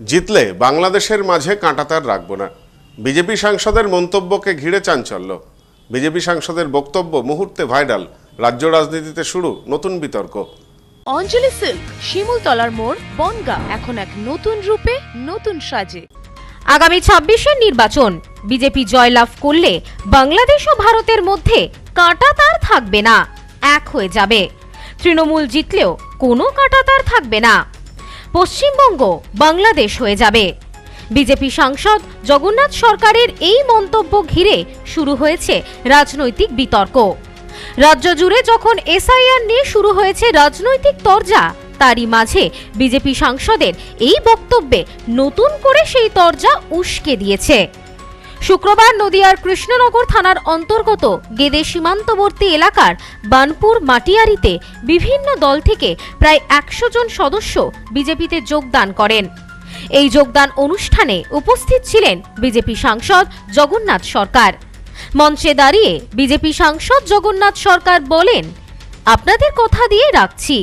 জিতলে বাংলাদেশের মাঝে কাঁটাতার রাখব না। বিজেপি সাংসদের মন্তব্যকে ঘিরে চাঞ্চল্য। বিজেপি সাংসদের বক্তব্য মুহূর্তে ভাইরাল। রাজ্য রাজনীতিতে শুরু, নতুন বিতর্ক। অঞ্জলি সিল্ক, শিমুলতলার মোড়, বনগা, এখন এক নতুন রূপে, নতুন সাজে। আগামী ছাব্বিশের নির্বাচন, বিজেপি জয়লাভ করলে বাংলাদেশ ও ভারতের মধ্যে কাঁটা তার থাকবে না, এক হয়ে যাবে। তৃণমূল জিতলেও কোনো কাঁটা তার থাকবে না। পশ্চিমবঙ্গ বাংলাদেশ হয়ে যাবে। বিজেপি সাংসদ জগন্নাথ সরকারের এই মন্তব্য ঘিরে শুরু হয়েছে রাজনৈতিক বিতর্ক। রাজ্য জুড়ে যখন এসআইআর নিয়ে শুরু হয়েছে রাজনৈতিক তরজা, তারই মাঝে বিজেপি সাংসদের এই বক্তব্যে নতুন করে সেই তরজা উস্কে দিয়েছে। শুক্রবার নদিয়ার কৃষ্ণনগর থানার অন্তর্গত গেদে সীমান্তবর্তী এলাকার বানপুর মাটিয়ারিতে বিভিন্ন দল থেকে প্রায় একশো জন সদস্য বিজেপিতে যোগদান করেন। এই যোগদান অনুষ্ঠানে উপস্থিত ছিলেন বিজেপি সাংসদ জগন্নাথ সরকার। মঞ্চে দাঁড়িয়ে বিজেপি সাংসদ জগন্নাথ সরকার বলেন, আপনাদের কথা দিয়ে রাখছি।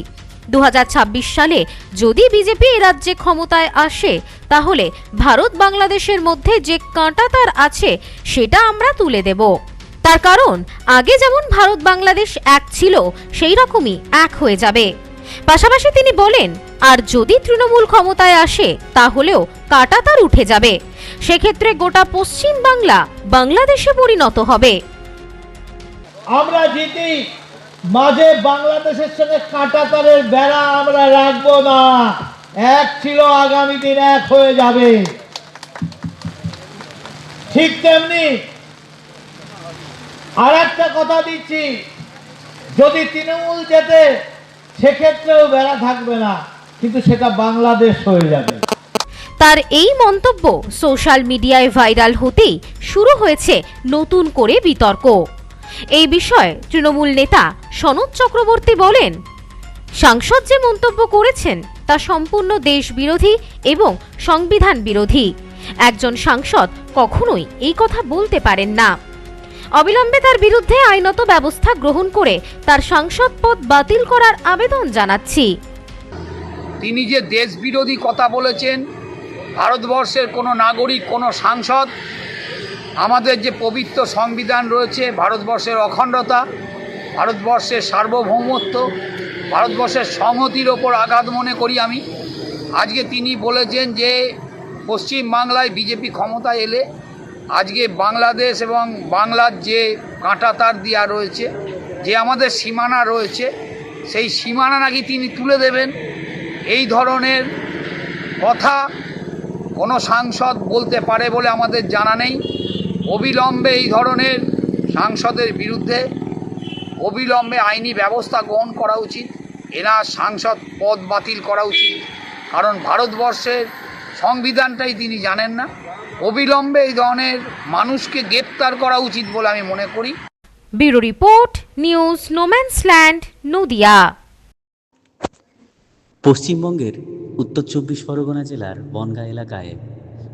দু হাজার ছাব্বিশ সালে যদি বিজেপি রাজ্যে ক্ষমতায় আসে তাহলে ভারত বাংলাদেশের মধ্যে যে কাঁটা তার আছে, সেটা আমরা তুলে দেব। তার কারণ, আগে যেমন ভারত বাংলাদেশ এক ছিল, সেই রকমই এক হয়ে যাবে। পাশাপাশি তিনি বলেন, আর যদি তৃণমূল ক্ষমতায় আসে, তাহলেও কাটা তার উঠে যাবে। সেক্ষেত্রে গোটা পশ্চিম বাংলা বাংলাদেশে পরিণত হবে। আমরা জিতি। মাঝে বাংলাদেশের সঙ্গে কাঁটাতারের বেড়া আমরা রাখব না। এক ছিল, আগামী দিন এক হয়ে যাবে। ঠিক তেমনি আর একটা কথা দিচ্ছি, যদি তৃণমূল যেতে, সেক্ষেত্রেও বেড়া থাকবে না, কিন্তু সেটা বাংলাদেশ হয়ে যাবে। তার এই মন্তব্য সোশ্যাল মিডিয়ায় ভাইরাল হতেই শুরু হয়েছে নতুন করে বিতর্ক। এই বিষয়ে তৃণমূল নেতা সনদ চক্রবর্তী বলেন, সাংসদ যে মন্তব্য করেছেন তা সম্পূর্ণ দেশ বিরোধী এবং সংবিধান বিরোধী একজন সাংসদ কখনোই এই কথা বলতে পারেন না। অবিলম্বে তার বিরুদ্ধে আইনত ব্যবস্থা গ্রহণ করে তার সাংসদ পদ বাতিল করার আবেদন জানাচ্ছি। তিনি যে দেশ বিরোধী কথা বলেছেন, ভারতবর্ষের কোনো নাগরিক, কোনো সাংসদ, আমাদের যে পবিত্র সংবিধান রয়েছে, ভারতবর্ষের অখণ্ডতা, ভারতবর্ষের সার্বভৌমত্ব ভারতবর্ষের সংহতির ওপর আঘাত মনে করি আমি। আজকে তিনি বলেছেন যে, পশ্চিম বাংলায় বিজেপি ক্ষমতায় এলে আজকে বাংলাদেশ এবং বাংলার যে কাঁটা তার দেওয়া রয়েছে, যে আমাদের সীমানা রয়েছে, সেই সীমানা নাকি তিনি তুলে দেবেন? এই ধরনের কথা কোনো সাংসদ বলতে পারে বলে আমাদের জানা নেই। অবিলম্বে এই ধরনের সাংসদের বিরুদ্ধে অবিলম্বে আইনি ব্যবস্থা গ্রহণ করা উচিত। এনার সাংসদ পদ বাতিল করা উচিত। কারণ ভারতবর্ষের সংবিধানটাই তিনি জানেন না। অবিলম্বে এই ধরনের মানুষকে গ্রেপ্তার করা উচিত বলে আমি মনে করি। Bureau report news no man's land Nadia. পশ্চিমবঙ্গের উত্তর চব্বিশ পরগনা জেলার বনগাঁ এলাকায়